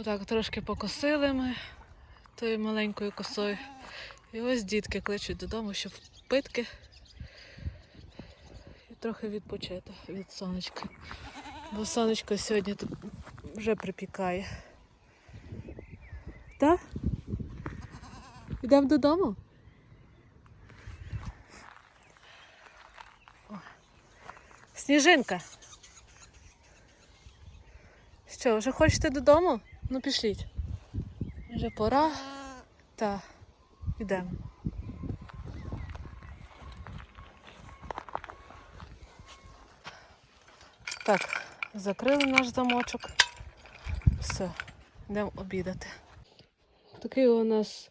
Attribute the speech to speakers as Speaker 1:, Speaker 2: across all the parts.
Speaker 1: Отак трошки покосили ми тою маленькою косою. І ось дітки кличуть додому, щоб питки і трохи відпочити від сонечка. Бо сонечко сьогодні вже припікає. Так? Йдемо додому? О. Сніжинка. Що, вже хочете додому? Ну пішліть. Вже пора. Та, йдемо. Так, закрили наш замочок. Все, йдемо обідати. Такий у нас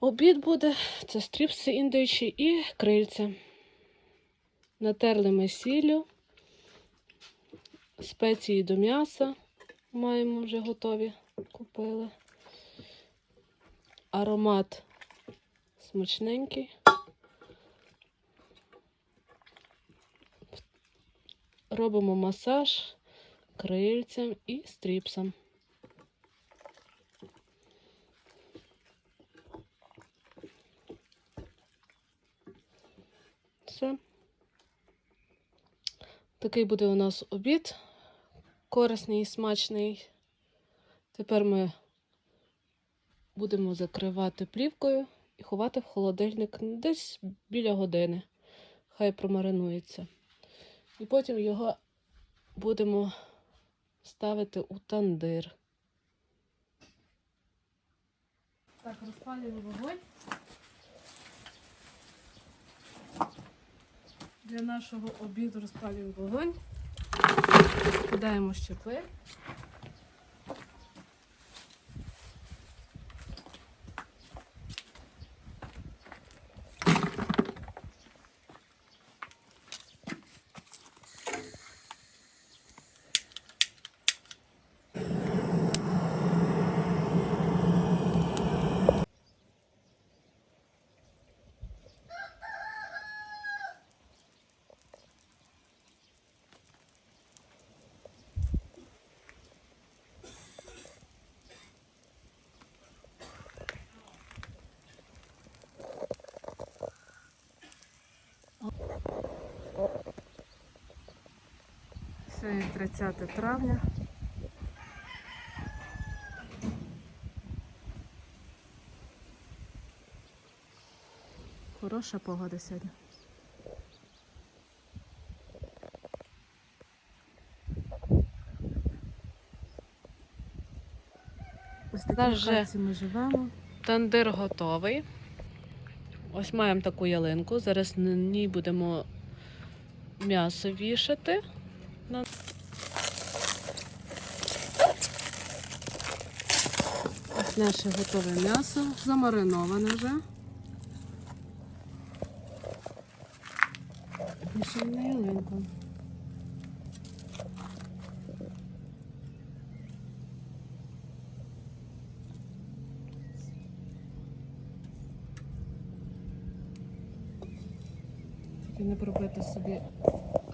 Speaker 1: обід буде. Це стріпси індичі і крильця. Натерли ми сіллю, спеції до м'яса маємо вже готові. Купили. Аромат смачненький. Робимо масаж крильцям і стріпсам. Все. Такий буде у нас обід. Корисний і смачний. Тепер ми будемо закривати плівкою і ховати в холодильник десь біля години. Хай промаринується. І потім його будемо ставити у тандир. Так, розпалюємо вогонь. Для нашого обіду розпалюємо вогонь. Кидаємо щепи. Сьогодні 30 травня. Хороша погода сьогодні.
Speaker 2: Ось такі ми живемо.
Speaker 1: Тандир готовий. Ось маємо таку ялинку. Зараз на ній будемо м'ясо вішати. На- Ось наше готове м'ясо, замариноване вже. Вішаємо на ялинку. Тільки не пробити собі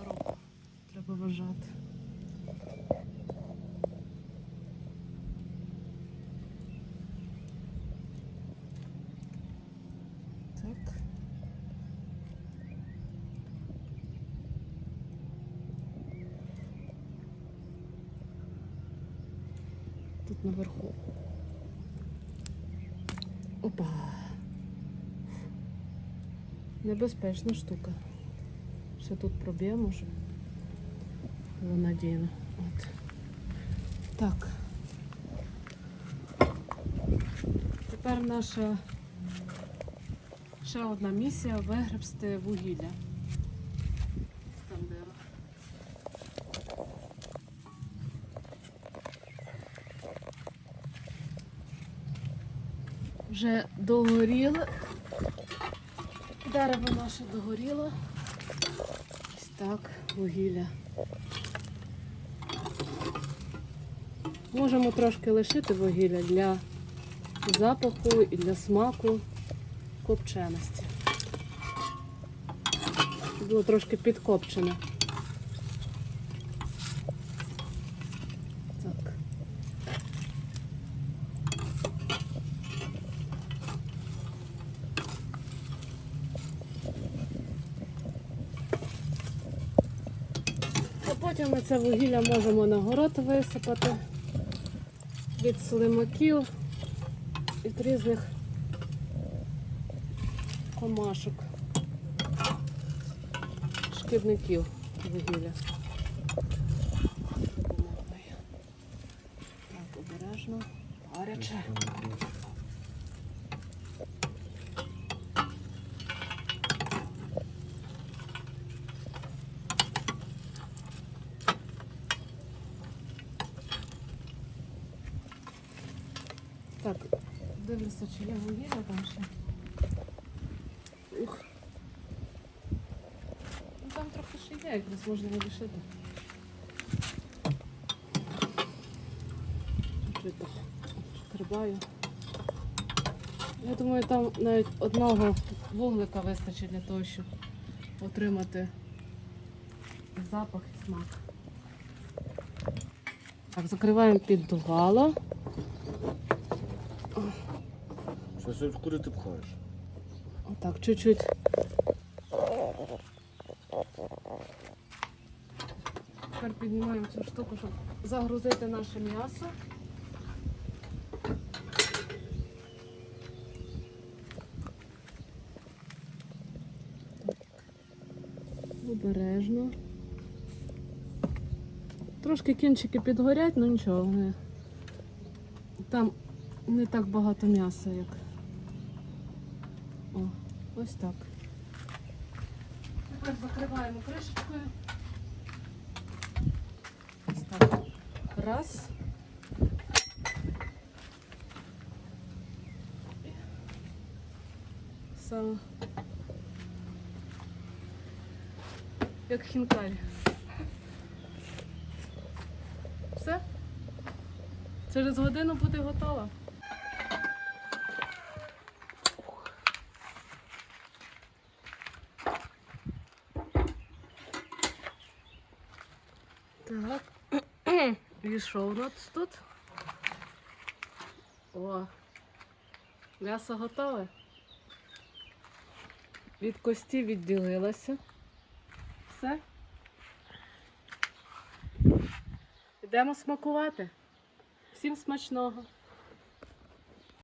Speaker 1: руку. Треба вважати. Так. Тут наверху. Опа. Небезпечна штука. Ще тут проб'ємо, було надійно. От. Так. Тепер наша ще одна місія вигребсти вугілля. Вже догоріло. Дерево наше догоріло. Ось так, вугілля. Можемо трошки лишити вугілля для запаху і для смаку копченості. Було трошки підкопчене. Так. Ще ми це вугілля можемо на город висипати від слимаків, від різних комашок, шкідників вугілля. Так, обережно, гаряче. Так, дивлюся, чи є вугілля там ще. Ух. Ну там трохи ще є, якраз можна не лишити. Чуть-чуть так шкребаю. Я думаю, там навіть одного вуглика вистачить для того, щоб отримати запах і смак. Так, закриваємо піддувало.
Speaker 3: Що сьогодні куди ти пхаєш?
Speaker 1: Отак, чуть-чуть. Тепер піднімаємо цю штуку, щоб загрузити наше м'ясо. Обережно. Трошки кінчики підгорять, ну нічого, там не так багато м'яса, як. О, ось так. Тепер закриваємо кришечкою. Ось так. Раз. І Як хінкаль. Все? Через годину буде готова. Так. І що у нас тут? О, м'ясо готове. Від кості відділилося. Все. Йдемо смакувати. Всім смачного.